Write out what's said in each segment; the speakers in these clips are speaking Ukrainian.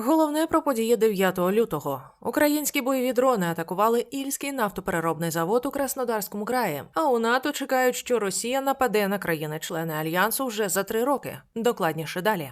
Головне про події 9 лютого. Українські бойові дрони атакували Ільський нафтопереробний завод у Краснодарському краї. А у НАТО чекають, що Росія нападе на країни-члени альянсу вже за три роки. Докладніше далі.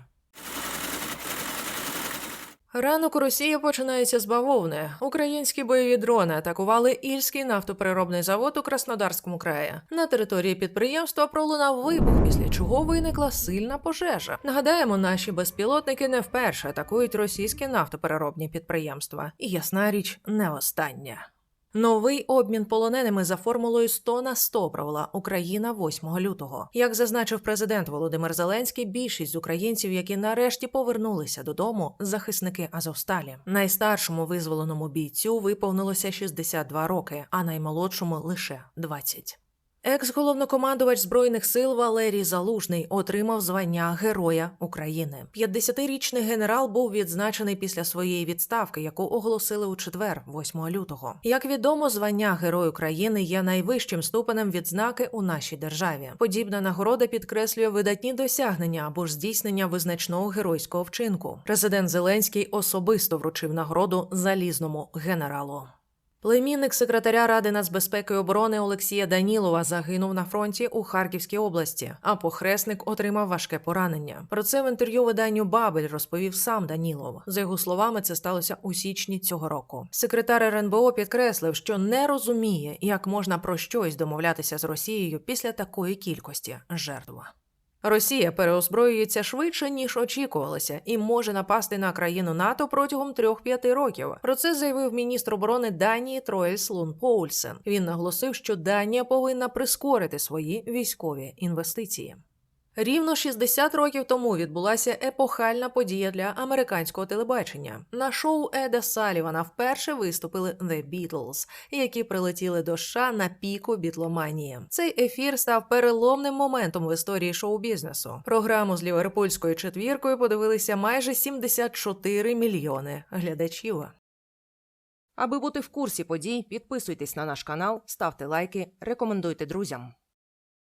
Ранок у Росії починається з бавовни. Українські бойові дрони атакували Ільський нафтопереробний завод у Краснодарському краї. На території підприємства пролунав вибух, після чого виникла сильна пожежа. Нагадаємо, наші безпілотники не вперше атакують російські нафтопереробні підприємства. І ясна річ, не остання. Новий обмін полоненими за формулою 100 на 100 провела Україна 8 лютого. Як зазначив президент Володимир Зеленський, більшість з українців, які нарешті повернулися додому, захисники Азовсталі. Найстаршому визволеному бійцю виповнилося 62 роки, а наймолодшому лише 20. Екс-головнокомандувач збройних сил Валерій Залужний отримав звання Героя України. 50-річний генерал був відзначений після своєї відставки, яку оголосили у четвер, 8 лютого. Як відомо, звання Герой України є найвищим ступенем відзнаки у нашій державі. Подібна нагорода підкреслює видатні досягнення або ж здійснення визначного геройського вчинку. Президент Зеленський особисто вручив нагороду залізному генералу. Племінник секретаря Ради нацбезпеки і оборони Олексія Данілова загинув на фронті у Харківській області, а похресник отримав важке поранення. Про це в інтерв'ю виданню Бабель розповів сам Данілов. За його словами, це сталося у січні цього року. Секретар РНБО підкреслив, що не розуміє, як можна про щось домовлятися з Росією після такої кількості жертв. Росія переозброюється швидше ніж очікувалося, і може напасти на країну НАТО протягом 3-5 років. Про це заявив міністр оборони Данії Троєль Лун Поульсен. Він наголосив, що Данія повинна прискорити свої військові інвестиції. Рівно 60 років тому відбулася епохальна подія для американського телебачення. На шоу Еда Салівана вперше виступили The Beatles, які прилетіли до США на піку бітломанії. Цей ефір став переломним моментом в історії шоу-бізнесу. Програму з ліверпульською четвіркою подивилися майже 74 мільйони глядачів. Аби бути в курсі подій, підписуйтесь на наш канал, ставте лайки, рекомендуйте друзям.